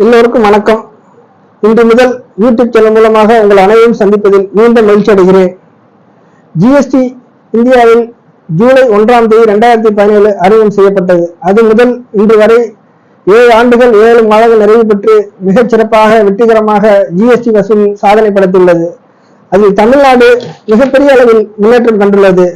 எல்லோருக்கும் வணக்கம். இன்று முதல் யூடியூப் சேனல் மூலமாக உங்கள் அனைவரும் சந்திப்பதில் மீண்டும் மகிழ்ச்சி அடைகிறேன். ஜிஎஸ்டி இந்தியாவில் ஜூலை ஒன்றாம் தேதி ரெண்டாயிரத்தி பதினேழு அறிமுகம் செய்யப்பட்டது. அது முதல் இன்று வரை ஏழு ஆண்டுகள் ஏழு மாதங்கள் நிறைவு பெற்று மிகச் சிறப்பாக வெற்றிகரமாக ஜிஎஸ்டி வசூல் சாதனை படைத்துள்ளது. அதில் தமிழ்நாடு மிகப்பெரிய அளவில் முன்னேற்றம் கண்டுள்ளது.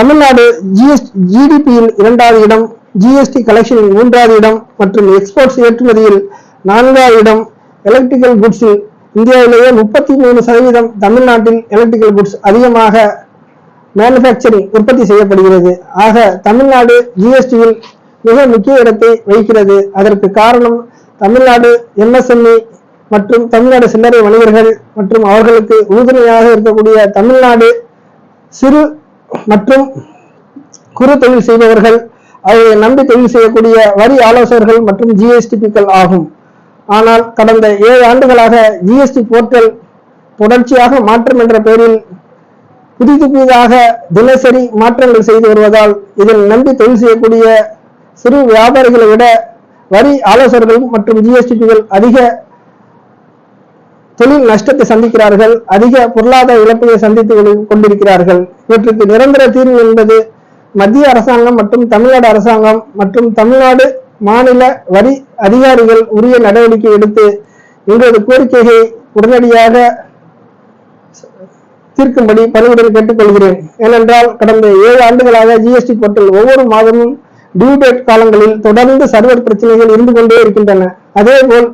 தமிழ்நாடு ஜிஎஸ்டி ஜிடிபியில் இரண்டாவது இடம் ஜிஎஸ்டி கலெக்ஷனில் மூன்றாவது இடம் மற்றும் எக்ஸ்போர்ட்ஸ் ஏற்றுமதியில் நான்காவது இடம் எலக்ட்ரிக்கல் குட்ஸில் இந்தியாவிலேயே முப்பத்தி மூணு சதவீதம் தமிழ்நாட்டில் எலக்ட்ரிக்கல் குட்ஸ் அதிகமாக மேனுஃபேக்சரிங் உற்பத்தி செய்யப்படுகிறது. ஆக தமிழ்நாடு ஜிஎஸ்டியில் மிக முக்கிய இடத்தை வகிக்கிறது. அதற்கு காரணம் தமிழ்நாடு எம்எஸ்எம்இ மற்றும் தமிழ்நாடு சில்லறை வணிகர்கள் மற்றும் அவர்களுக்கு உறுதுணையாக இருக்கக்கூடிய தமிழ்நாடு சிறு மற்றும் குறு தொழில் செய்பவர்கள் அவர்களை நம்பி தொழில் செய்யக்கூடிய வரி ஆலோசகர்கள் மற்றும் ஜிஎஸ்டிபிக்கள் ஆகும். ஆனால் கடந்த ஏழு ஆண்டுகளாக ஜிஎஸ்டி போர்ட்டல் தொடர்ச்சியாக மாற்றம் என்ற பெயரில் புதிது புதிதாக தினசரி மாற்றங்கள் செய்து வருவதால் இதில் நம்பி தொழில் செய்யக்கூடிய சிறு வியாபாரிகளை விட வரி ஆலோசகர்கள் மற்றும் ஜிஎஸ்டிபிகள் அதிக தொழில் நஷ்டத்தை சந்திக்கிறார்கள் அதிக பொருளாதார இழப்பை சந்தித்து கொண்டிருக்கிறார்கள். இவற்றுக்கு நிரந்தர தீர்வு என்பது மத்திய அரசாங்கம் மற்றும் தமிழ்நாடு அரசாங்கம் மற்றும் தமிழ்நாடு மாநில வரி அதிகாரிகள் உரிய நடவடிக்கை எடுத்து எங்களது கோரிக்கையை உடனடியாக தீர்க்கும்படி பணியுடன் கேட்டுக்கொள்கிறேன். ஏனென்றால் கடந்த ஏழு ஆண்டுகளாக ஜிஎஸ்டி போர்ட்டல் ஒவ்வொரு மாதமும் டியூ டேட் காலங்களில் தொடர்ந்து சர்வர் பிரச்சனைகள் இருந்து கொண்டே இருக்கின்றன. அதேபோல்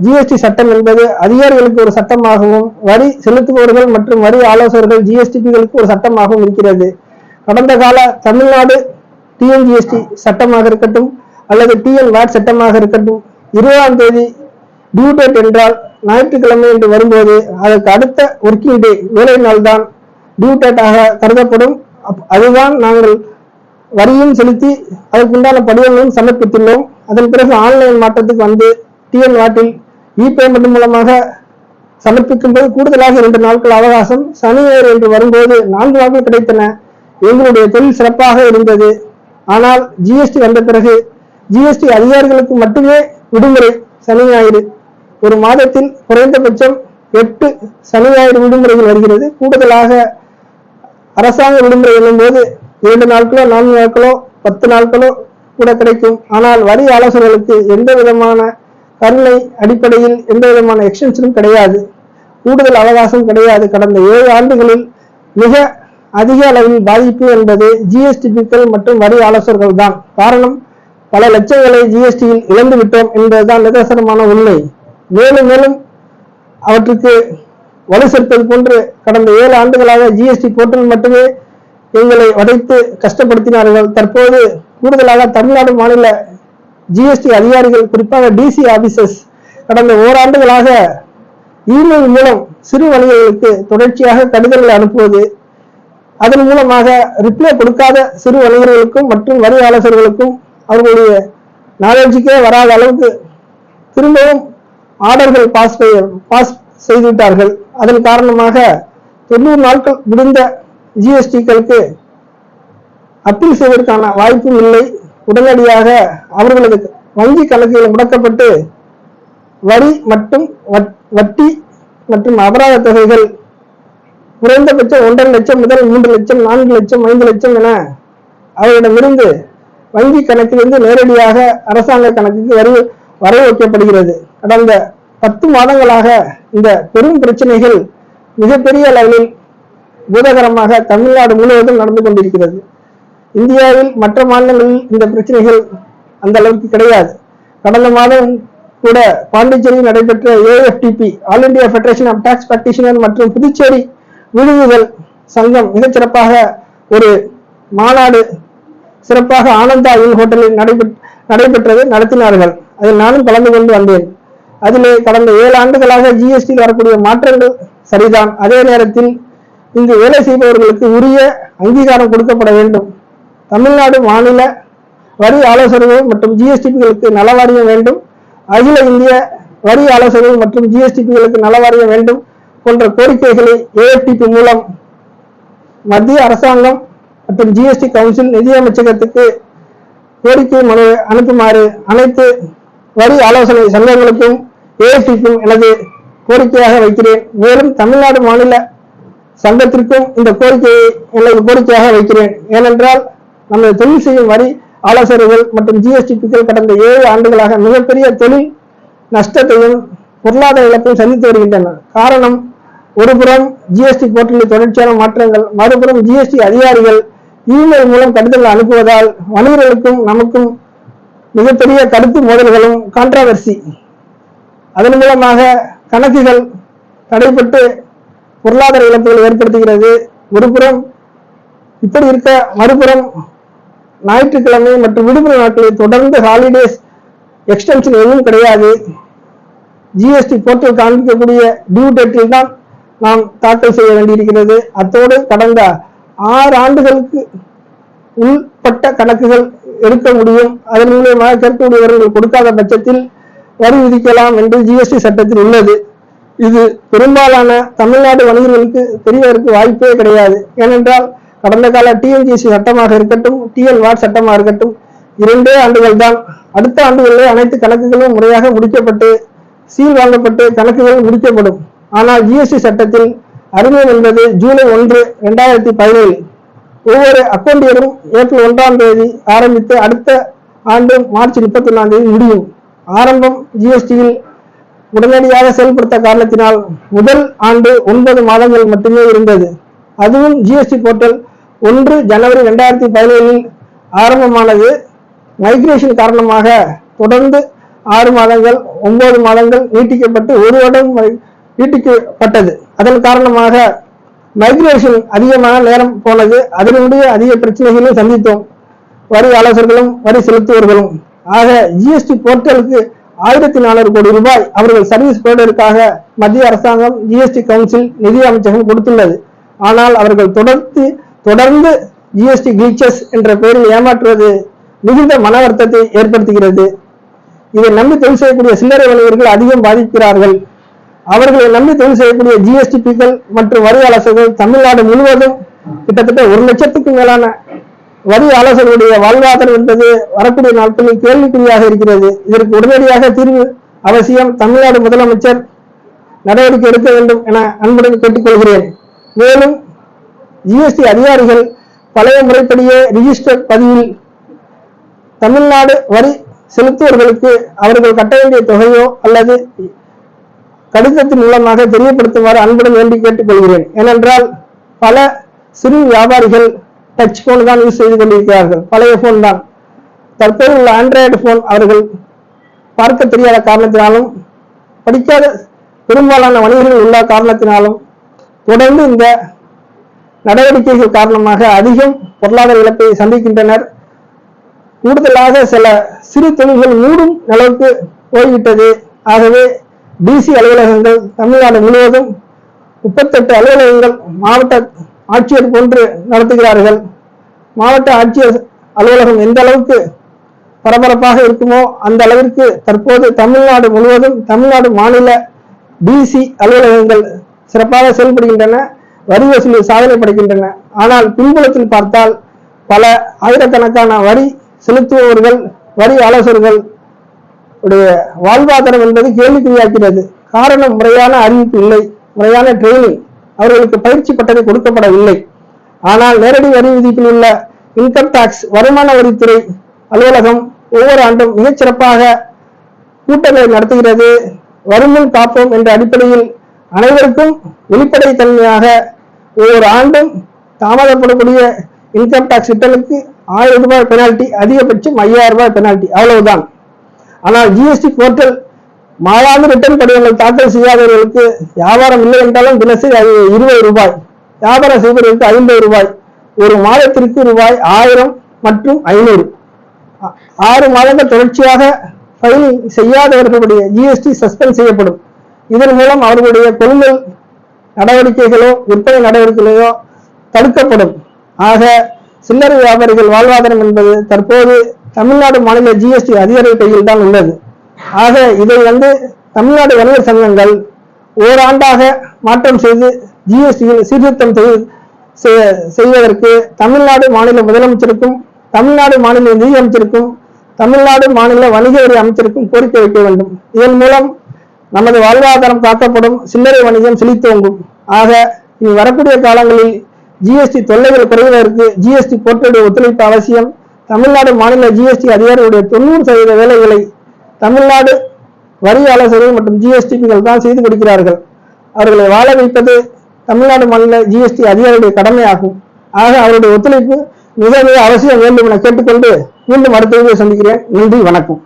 ஜிஎஸ்டி சட்டம் என்பது அதிகாரிகளுக்கு ஒரு சட்டமாகவும் வரி செலுத்துபவர்கள் மற்றும் வரி ஆலோசகர்கள் ஜிஎஸ்டிபிகளுக்கு ஒரு சட்டமாகவும் இருக்கிறது. கடந்த கால தமிழ்நாடு டிஎன்ஜிஎஸ்டி சட்டமாக இருக்கட்டும் அல்லது டிஎன் வாட் சட்டமாக இருக்கட்டும். இருபதாம் தேதி டியூ டேட் என்றால் ஞாயிற்றுக்கிழமை என்று வரும்போது அதற்கு அடுத்த ஒர்க்கிங் டே வேலை நாள் தான் டியூ டேட்டாக கருதப்படும். அப்- அதுதான் நாங்கள் வரியும் செலுத்தி அதற்குண்டான படிவங்களும் சமர்ப்பித்துள்ளோம். அதன் பிறகு ஆன்லைன் மாற்றத்துக்கு வந்து டிஎன் வாட்டில் இ பேமெண்ட் மூலமாக சமர்ப்பிக்கும் போது கூடுதலாக இரண்டு நாட்கள் அவகாசம். சனி என்று வரும்போது நான்கு நாட்கள் கிடைத்தன. எங்களுடைய தொழில் சிறப்பாக இருந்தது. ஆனால் ஜிஎஸ்டி வந்த பிறகு ஜிஎஸ்டி அதிகாரிகளுக்கு மட்டுமே விடுமுறை சனி ஞாயிறு. ஒரு மாதத்தில் குறைந்தபட்சம் எட்டு சனி ஞாயிறு விடுமுறைகள் வருகிறது. கூடுதலாக அரசாங்க விடுமுறை எழும்போது இரண்டு நாட்களோ நான்கு நாட்களோ பத்து நாட்களோ கூட கிடைக்கும். ஆனால் வரி ஆலோசகர்களுக்கு எந்த விதமான கருணை அடிப்படையில் எந்த விதமான எக்ஸ்டென்ஷனும் கிடையாது. கூடுதல் அவகாசம் கிடையாது. கடந்த ஏழு ஆண்டுகளில் மிக அதிக அளவில் பாதிப்பு என்பது ஜிஎஸ்டிபிக்கள் மற்றும் வரி ஆலோசகர்கள் தான் காரணம் பல லட்சங்களை ஜிஎஸ்டியில் இழந்து விட்டோம் என்பதுதான் நிதர்சனமான உண்மை. மேலும் மேலும் அவற்றுக்கு வலு சேர்ப்பது போன்று கடந்த ஏழு ஆண்டுகளாக ஜிஎஸ்டி போர்ட்டல் மட்டுமே எங்களை உடைத்து கஷ்டப்படுத்தினார்கள். தற்போது கூடுதலாக தமிழ்நாடு மாநில ஜிஎஸ்டி அதிகாரிகள் குறிப்பாக டிசி ஆபீசர்ஸ் கடந்த ஓராண்டுகளாக இமெயில் மூலம் சிறு வணிகர்களுக்கு தொடர்ச்சியாக கடிதங்களை அனுப்புவது அதன் மூலமாக ரிப்ளை கொடுக்காத சிறு வணிகர்களுக்கும் மற்றும் வரி ஆலோசகர்களுக்கும் அவர்களுடைய நாலேஜுக்கே வராத அளவுக்கு திரும்பவும் ஆர்டர்கள் பாஸ் பாஸ் செய்துவிட்டார்கள். அதன் காரணமாக தொண்ணூறு நாட்கள் முடிந்த ஜிஎஸ்டிகளுக்கு அப்பீல் செய்வதற்கான வாய்ப்பும் இல்லை. உடனடியாக அவர்களது வங்கி கணக்குகள் முடக்கப்பட்டு வரி மற்றும் வட்- வட்டி மற்றும் அபராத தொகைகள் குறைந்தபட்சம் ஒன்றரை லட்சம் முதல் மூன்று லட்சம் நான்கு லட்சம் ஐந்து லட்சம் என அவர்களிடமிருந்து வங்கி கணக்கிலிருந்து நேரடியாக அரசாங்க கணக்குக்கு வரி வரவு வைக்கப்படுகிறது கடந்த பத்து மாதங்களாக இந்த பெரும் பிரச்சனைகள் மிகப்பெரிய அளவில் பூதகரமாக தமிழ்நாடு முழுவதும் நடந்து கொண்டிருக்கிறது. இந்தியாவில் மற்ற மாநிலங்களில் இந்த பிரச்சனைகள் அந்த அளவுக்கு கிடையாது. கடந்த மாதம் கூட பாண்டிச்சேரியில் நடைபெற்ற AFTP all India federation of tax practitioner மற்றும் புதுச்சேரி விடுதிகள் சங்கம் மிகச்சிறப்பாக ஒரு மாநாடு சிறப்பாக ஆனந்தா இல் ஹோட்டலில் நடைபெற் நடைபெற்றது நடத்தினார்கள். அதில் நானும் கலந்து கொண்டு வந்தேன். அதிலே கடந்த ஏழு ஆண்டுகளாக ஜிஎஸ்டி வரக்கூடிய மாற்றங்கள் சரிதான். அதே நேரத்தில் இங்கு வேலை செய்பவர்களுக்கு உரிய அங்கீகாரம் கொடுக்கப்பட வேண்டும். தமிழ்நாடு மாநில வரி ஆலோசகர்கள் மற்றும் ஜிஎஸ்டிபிகளுக்கு நலவாரியம் வேண்டும். அகில இந்திய வரி ஆலோசகர்கள் மற்றும் ஜிஎஸ்டிபிகளுக்கு நலவாரியம் வேண்டும் போன்ற கோரிக்கைகளை ஏஎஃப்டிபி மூலம் மத்திய அரசாங்கம் மற்றும் ஜிஎஸ்டி கவுன்சில் நிதியமைச்சகத்துக்கு கோரிக்கை மனு அனுப்புமாறு அனைத்து வரி ஆலோசனை சங்கங்களுக்கும் ஏஐடிக்கும் எனது கோரிக்கையாக வைக்கிறேன். மேலும் தமிழ்நாடு மாநில சங்கத்திற்கும் இந்த கோரிக்கையை எனது கோரிக்கையாக வைக்கிறேன். ஏனென்றால் நமது தொழில் செய்யும் வரி ஆலோசகர்கள் மற்றும் ஜிஎஸ்டிபிக்கள் கடந்த ஏழு ஆண்டுகளாக மிகப்பெரிய தொழில் நஷ்டத்தையும் பொருளாதார இழப்பையும் சந்தித்து வருகின்றன. காரணம் ஒருபுறம் ஜிஎஸ்டி போர்ட்டலில் தொடர்ச்சியான மாற்றங்கள் மறுபுறம் ஜிஎஸ்டி அதிகாரிகள் இமெயில் மூலம் கடிதங்கள் அனுப்புவதால் வணிகர்களுக்கும் நமக்கும் மிகப்பெரிய கருத்து மோதல்களும் கான்ட்ராவர்சி அதன் மூலமாக கணக்குகள் தடைப்பட்டு பொருளாதார இழப்புகள் ஏற்படுத்துகிறது. ஒருபுறம் இப்படி இருக்க மறுபுறம் ஞாயிற்றுக்கிழமை மற்றும் விடுமுறை நாட்களில் தொடர்ந்து ஹாலிடேஸ் எக்ஸ்டென்ஷன் எதுவும் கிடையாது. ஜிஎஸ்டி போர்ட்டல் காண்பிக்கக்கூடிய டியூ டேட்டில் தான் நாம் தாக்கல் செய்ய வேண்டியிருக்கிறது. அத்தோடு கடந்த ஆறு ஆண்டுகளுக்கு உள்பட்ட கணக்குகள் எடுக்க முடியும். அதன் மூலியமாக கேட்கக்கூடியவர்கள் கொடுக்காத பட்சத்தில் வரி விதிக்கலாம் என்று ஜிஎஸ்டி சட்டத்தில் உள்ளது. இது பெரும்பாலான தமிழ்நாடு வணிகர்களுக்கு தெரியவதற்கு வாய்ப்பே கிடையாது. ஏனென்றால் கடந்த கால டிஎன்ஜிசி சட்டமாக இருக்கட்டும் டிஎல் வார்ட் சட்டமாக இருக்கட்டும் இரண்டே ஆண்டுகள் தான். அடுத்த ஆண்டுகளில் அனைத்து கணக்குகளும் முறையாக முடிக்கப்பட்டு சீல் வாங்கப்பட்டு கணக்குகள் முடிக்கப்படும். ஆனால் ஜிஎஸ்டி சட்டத்தில் அறிமுகம் என்பது ஜூலை ஒன்று இரண்டாயிரத்தி பதினேழு. ஒவ்வொரு அக்கௌண்டியரும் ஏப்ரல் ஒன்றாம் தேதி ஆரம்பித்து அடுத்த ஆண்டு மார்ச் முப்பத்தி ஒன்றாம் தேதி முடியும். ஆரம்பம் ஜிஎஸ்டியில் உடனடியாக செயல்படுத்த காரணத்தினால் முதல் ஆண்டு ஒன்பது மாதங்கள் மட்டுமே இருந்தது. அதுவும் ஜிஎஸ்டி போர்ட்டல் ஒன்று ஜனவரி ரெண்டாயிரத்தி பதினேழில் ஆரம்பமானது. மைக்ரேஷன் காரணமாக தொடர்ந்து ஆறு மாதங்கள் ஒன்பது மாதங்கள் நீட்டிக்கப்பட்டு ஒரு வருடம் நீட்டிக்கப்பட்டது. அதன் காரணமாக மைக்ரேஷன் அதிகமான நேரம் போனது அதனுடைய அதிக பிரச்சனைகளையும் சந்தித்தோம். வரி ஆலோசகர்களும் வரி செலுத்துவர்களும் ஆக ஜிஎஸ்டி போர்ட்டலுக்கு ஆயிரத்தி நானூறு கோடி ரூபாய் அவர்கள் சர்வீஸ் போர்டருக்காக மத்திய அரசாங்கம் ஜிஎஸ்டி கவுன்சில் நிதி அமைச்சகம் கொடுத்துள்ளது. ஆனால் அவர்கள் தொடர்ந்து தொடர்ந்து ஜிஎஸ்டி கிளிச்சஸ் என்ற பெயரில் ஏமாற்றுவது மிகுந்த மன வருத்தத்தை ஏற்படுத்துகிறது. இதை நம்பி தொழில் செய்யக்கூடிய சில்லறை வணிகர்கள் அதிகம் பாதிக்கிறார்கள். அவர்களை நம்பி தொழில் செய்யக்கூடிய ஜிஎஸ்டிபிக்கள் மற்றும் வரி ஆலோசகர்கள் தமிழ்நாடு முழுவதும் கிட்டத்தட்ட ஒரு லட்சத்துக்கு மேலான வரி ஆலோசகருடைய வாழ்வாதாரம் என்பது வரக்கூடிய நாட்களில் கேள்விக்குறியாக இருக்கிறது. இதற்கு உடனடியாக தீர்வு அவசியம் தமிழ்நாடு முதலமைச்சர் நடவடிக்கை எடுக்க வேண்டும் என அன்புடன் கேட்டுக்கொள்கிறேன். மேலும் ஜிஎஸ்டி அதிகாரிகள் பழைய முறைப்படியே ரிஜிஸ்டர் பதிவில் தமிழ்நாடு வரி செலுத்துவர்களுக்கு அவர்கள் கட்ட வேண்டிய தொகையோ அல்லது கடிதத்தின் மூலமாக தெரியப்படுத்துமாறு அன்புடன் வேண்டி கேட்டுக்கொள்கிறேன். ஏனென்றால் பல சிறு வியாபாரிகள் டச் போன் தான் யூஸ் செய்து கொண்டிருக்கிறார்கள். பழைய போன் தான். தற்போது உள்ள ஆண்ட்ராய்டு போன் அவர்கள் பார்க்க தெரியாத காரணத்தினாலும் படிக்காத பெரும்பாலான வணிகர்கள் உள்ள காரணத்தினாலும் தொடர்ந்து இந்த நடவடிக்கைகள் காரணமாக அதிகம் பொருளாதார இழப்பை சந்திக்கின்றனர். கூடுதலாக சில சிறு தொழில்கள் மூடும் அளவுக்கு போய்விட்டது. ஆகவே டிசி அலுவலகங்கள் தமிழ்நாடு முழுவதும் முப்பத்தெட்டு அலுவலகங்கள் மாவட்ட ஆட்சியர் போன்று நடத்துகிறார்கள். மாவட்ட ஆட்சியர் அலுவலகம் எந்த அளவுக்கு பரபரப்பாக இருக்குமோ அந்த அளவிற்கு தற்போது தமிழ்நாடு முழுவதும் தமிழ்நாடு மாநில டிசி அலுவலகங்கள் சிறப்பாக செயல்படுகின்றன வரி வசூலில் சாதனை படைக்கின்றன ஆனால் பின்புலத்தில் பார்த்தால் பல ஆயிரக்கணக்கான வரி செலுத்துபவர்கள் வரி ஆலோசகர்கள் உடைய வாழ்வாதாரம் என்பது கேள்விக்குறியாக்கிறது காரணம் முறையான அறிவிப்பு இல்லை. முறையான ட்ரைனிங் அவர்களுக்கு பயிற்சி பட்டறை கொடுக்கப்படவில்லை. ஆனால் நேரடி வரி விதிப்பில் உள்ள இன்கம் டாக்ஸ் வருமான வரித்துறை அலுவலகம் ஒவ்வொரு ஆண்டும் மிகச்சிறப்பாக கூட்டங்களை நடத்துகிறது. வருமுன் காப்போம் என்ற அடிப்படையில் அனைவருக்கும் வெளிப்படை தன்மையாக ஒவ்வொரு ஆண்டும் தாமதப்படக்கூடிய இன்கம் டாக்ஸ் திட்டங்களுக்கு ஆயிரம் ரூபாய் பெனால்டி அதிகபட்சம் ஐயாயிரம் ரூபாய் பெனால்டி அவ்வளவுதான். ஆனால் ஜிஎஸ்டி போர்ட்டல் மாதாந்து ரிட்டர்ன் படிவங்கள் தாக்கல் செய்யாதவர்களுக்கு வியாபாரம் இல்லை என்றாலும் தினசரி அது இருபது ரூபாய். வியாபாரம் செய்பவர்களுக்கு ஐம்பது ரூபாய். ஒரு மாதத்திற்கு ரூபாய் ஆயிரம் மற்றும் ஐநூறு. ஆறு மாதங்கள் தொடர்ச்சியாக ஃபைலிங் செய்யாதவர்களுடைய ஜிஎஸ்டி சஸ்பெண்ட் செய்யப்படும். இதன் மூலம் அவர்களுடைய கொள்முதல் நடவடிக்கைகளோ விற்பனை நடவடிக்கைகளோ தடுக்கப்படும். ஆக சில்லறை வியாபாரிகள் வாழ்வாதாரம் என்பது தற்போது தமிழ்நாடு மாநில ஜிஎஸ்டி அதிகாரிகள் கையில் தான் உள்ளது. ஆக இதை வந்து தமிழ்நாடு வணிகர் சங்கங்கள் ஓராண்டாக மாற்றம் செய்து ஜிஎஸ்டியில் சீர்திருத்தம் செய்- செய்வதற்கு தமிழ்நாடு மாநில முதலமைச்சருக்கும் தமிழ்நாடு மாநில நிதியமைச்சருக்கும் தமிழ்நாடு மாநில வணிக வரி அமைச்சருக்கும் கோரிக்கை வைக்க வேண்டும். இதன் மூலம் நமது வாழ்வாதாரம் காக்கப்படும் சில்லறை வணிகம் செழித்தோங்கும். ஆக இனி வரக்கூடிய காலங்களில் ஜிஎஸ்டி தொல்லைகள் குறைவதற்கு ஜிஎஸ்டி போர்ட்டலுடைய ஒத்துழைப்பு அவசியம். தமிழ்நாடு மாநில ஜிஎஸ்டி அதிகாரிகளுடைய தொண்ணூறு சதவீத வேலைகளை தமிழ்நாடு வரி ஆலோசகர்கள் மற்றும் ஜிஎஸ்டிபிகள் தான் செய்து கொடுக்கிறார்கள். அவர்களை வாழ வைப்பது தமிழ்நாடு மாநில ஜிஎஸ்டி அதிகாரியுடைய கடமையாகும். ஆக அவருடைய ஒத்துழைப்பு மிக மிக அவசியம் வேண்டும் என கேட்டுக்கொண்டு மீண்டும் அடுத்த சந்திக்கிறேன். நன்றி வணக்கம்.